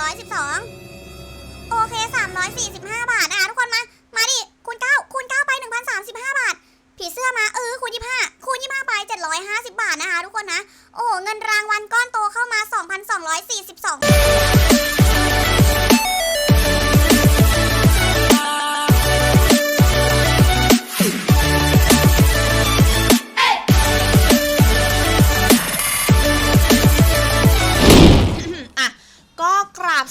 112 โอเค 345 บาทนะคะทุกคนมา มาดิ คูณ 9 คูณ 9 ไป 1,035 บาท ผีเสื้อมา เออ คูณ 25 คูณ 25 ไป 750 บาทนะคะทุกคนนะ โอ้โหเงินรางวัลก้อนโตเข้ามา 2,242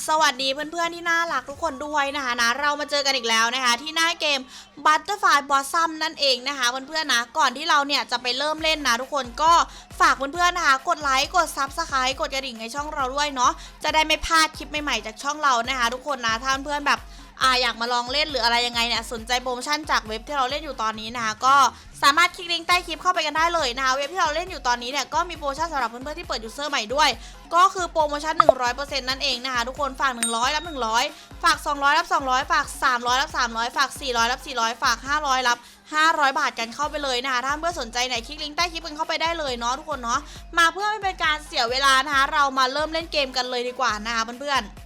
สวัสดีเพื่อนๆที่น่ารักทุกคนด้วยนะคะนะเรามาเจอกันอีกแล้วนะคะ ที่หน้าเกม Butterfly Blossom นั่นเองนะคะเพื่อนๆนะก่อนที่เราเนี่ยจะไปเริ่มเล่นนะทุกคนก็ฝากเพื่อนๆนะคะกดไลค์กด Subscribe กดกระดิ่งในช่องเราด้วยเนาะจะได้ไม่พลาดคลิปใหม่ๆจากช่องเรานะคะ ทุกคนนะถ้าเพื่อนๆแบบ อ่าอยากมาลองเล่นหรืออะไรยังไงเนี่ยสนใจโปรโมชั่นจากเว็บที่เราเล่นอยู่ตอนนี้นะคะก็สามารถคลิกลิงก์ใต้คลิปเข้าไปกันได้เลยนะคะเว็บที่เราเล่นอยู่ตอนนี้เนี่ยก็มีโปรโมชั่นสำหรับเพื่อนๆที่เปิดยูเซอร์ใหม่ด้วย ก็คือโปรโมชั่น 100%นั่นเองนะคะทุกคนฝาก 100 รับ 100 ฝาก 200 รับ 200 ฝาก 300 รับ 300 ฝาก 400 รับ 400 ฝาก 500 รับ 500 บาทกันเข้าไปเลยนะคะถ้าเพื่อนสนใจไหนคลิกลิงก์ใต้คลิปกันเข้าไปได้เลยเนาะทุกคนเนาะมาเพื่อไม่เป็นการเสียเวลานะคะเรามาเริ่มเล่นเกมกันเลยดีกว่านะคะเพื่อนๆ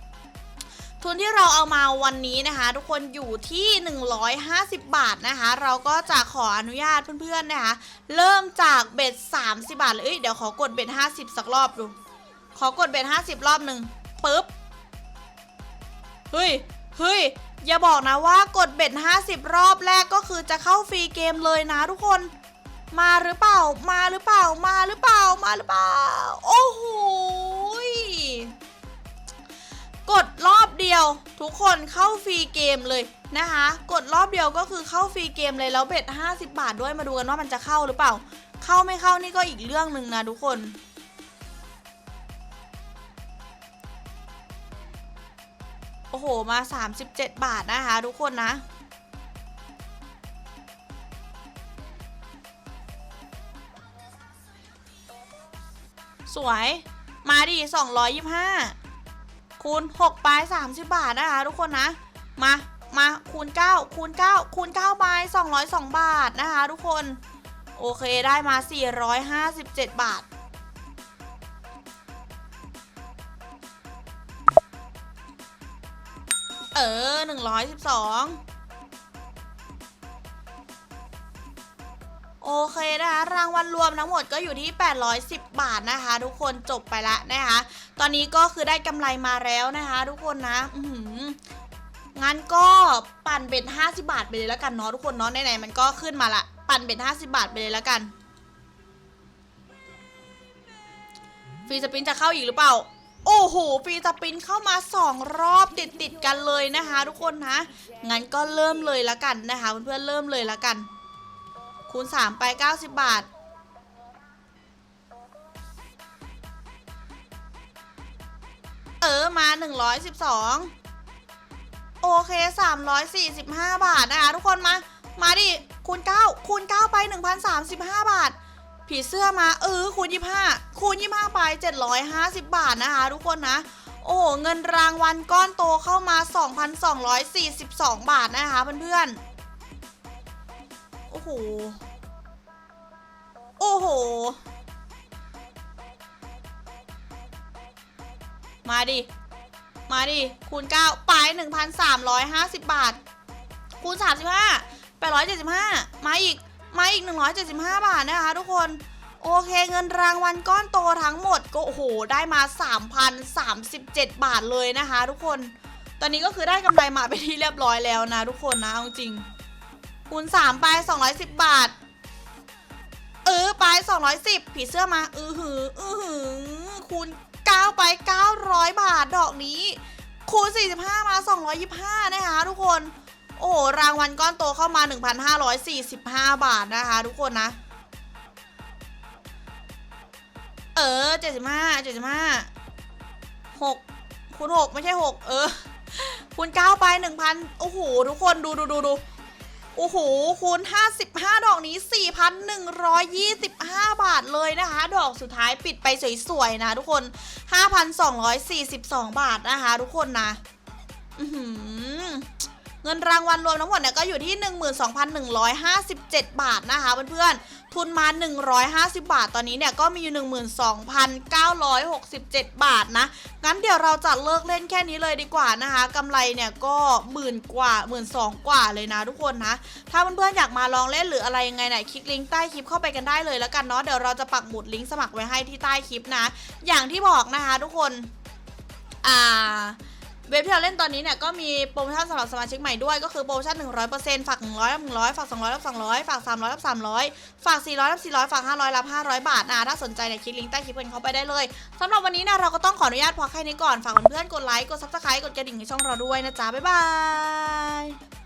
ทุนที่เราเอามาวันนี้นะคะ ทุกคนอยู่ที่ 150 บาทนะคะ เราก็จะขออนุญาตเพื่อนๆนะคะ เริ่มจากเบ็ด30 บาทเลยเอ้ยเดี๋ยวขอกดเบ็ด50 สักรอบดู ขอกดเบ็ด50 รอบหนึ่งปึ๊บเฮ้ยเฮ้ยอย่าบอกนะว่ากดเบ็ด50 รอบแรกก็คือจะเข้าฟรีเกมเลยนะทุกคนมาหรือเปล่า มาหรือเปล่า มาหรือเปล่า มาหรือเปล่า โอ้โห ทุกคนเข้าฟรีเกมเลยนะคะ กดรอบเดียวก็คือเข้าฟรีเกมเลยแล้วเบ็ด50 บาทด้วยมาดูกันว่ามันจะเข้าหรือเปล่า เข้าไม่เข้านี่ก็อีกเรื่องหนึ่งนะทุกคนโอ้โหมา 37 บาทนะคะทุกคนนะสวย มาดิ225 คูณ6ไป30 บาทนะคะ ทุกคนนะ มา มาคูณ 9 คูณ 9 คูณ9ไป202 บาทนะคะ ทุกคน โอเคได้มา 457 บาทเออ112โอเคนะางวัลรวมทั้งหมดก็อยู่ที่ 810 บาทนะคะ ทุกคนจบไปละนะคะ ตอนนี้ก็คือได้กำไรมาแล้วนะคะ ทุกคนนะอืงั้นก็ปั่นเป็น50 บาทไปเลยแล้วกันเนาะทุกคนเนาะไหนๆมันก็ขึ้นมาละ ปั่นเป็น50 บาทไปเลยแล้วกันฟรีสปินจะเข้าอีกหรือเปล่า โอ้โหฟรีสปินเข้ามา2รอบติดติดกันเลยนะคะ ทุกคนนะงั้นก็เริ่มเลยละกันนะคะเพื่อนๆเริ่มเลยละกัน คูณ3ไป 90 บาท ออมา 112 โอเค 345 บาทนะคะทุกคนมา มาดิ คูณ 9 คูณ 9 ไป 1,035 บาท ผีเสื้อมา เออ คูณ 25 คูณ 25 ไป 750 บาทนะคะทุกคนนะ โอ้เงินรางวัลก้อนโตเข้ามา 2,242 บาทนะคะเพื่อนๆ โอ้โห โอ้โห มาดิ มาดิ คูณ 9 ไป 1,350 บาท คูณ 35 875 มาอีก มาอีก 175 บาทนะคะทุกคน โอเคเงินรางวัลก้อนโตทั้งหมดก็โอ้โห ได้มา 3,037 บาทเลยนะคะทุกคน ตอนนี้ก็คือได้กำไรมาไปที่เรียบร้อยแล้วนะทุกคนนะเอาจริง คูณ 3 ไป 210 บาทเออไป 210 ผีเสื้อมา อือหือ อือหือ คูณ 9ไป 900 บาทดอกนี้ คูณ 45 มา 225 นะคะทุกคน โอ้รางวัลก้อนโตเข้ามา 1,545 บาทนะคะทุกคนนะ เออ 75 75 6คูณ6ไม่ใช่ 6 เออคูณ9ไป 1,000 โอ้โห ทุกคนดูดูดูดู โอ้โหคูณ 55 ดอกนี้ 4,125 บาทเลยนะคะ ดอกสุดท้ายปิดไปสวยๆนะทุกคน 5,242 บาทนะคะ ทุกคนนะเงินรางวัลรวมทั้งหมดเนี่ยก็อยู่ที่ 12,157 บาทนะคะเพื่อนๆ ทุนมา 150 บาท ตอนนี้เนี่ยก็มีอยู่ 12,967 บาทนะ งั้นเดี๋ยวเราจะเลิกเล่นแค่นี้เลยดีกว่านะคะกำไรเนี่ยก็หมื่นกว่าหมื่นสองกว่าเลยนะทุกคนนะ ถ้าเพื่อนๆอยากมาลองเล่นหรืออะไรยังไงเนี่ยคลิกลิงก์ใต้คลิปเข้าไปกันได้เลยแล้วกันเนาะ เดี๋ยวเราจะปักหมุดลิงก์สมัครไว้ให้ที่ใต้คลิปนะ อย่างที่บอกนะคะทุกคน เว็บที่เราเล่นตอนนี้เนี่ยก็มีโปรโมชั่นสำหรับสมาชิกใหม่ด้วย ก็คือโปรโมชั่น 100%ฝาก 100รับ100 ฝาก 200รับ200 ฝาก 300รับ300 ฝาก 400รับ400 ฝาก 500รับ500 บาทนะถ้าสนใจเนี่ยคลิกลิงก์ใต้คลิปกันเข้าไปได้เลยสำหรับวันนี้นะเราก็ต้องขออนุญาตพอแค่นี้ก่อนฝากเพื่อนๆกดไลค์กด subscribe กดกระดิ่งให้ช่องเราด้วยนะจ๊ะบ๊ายบาย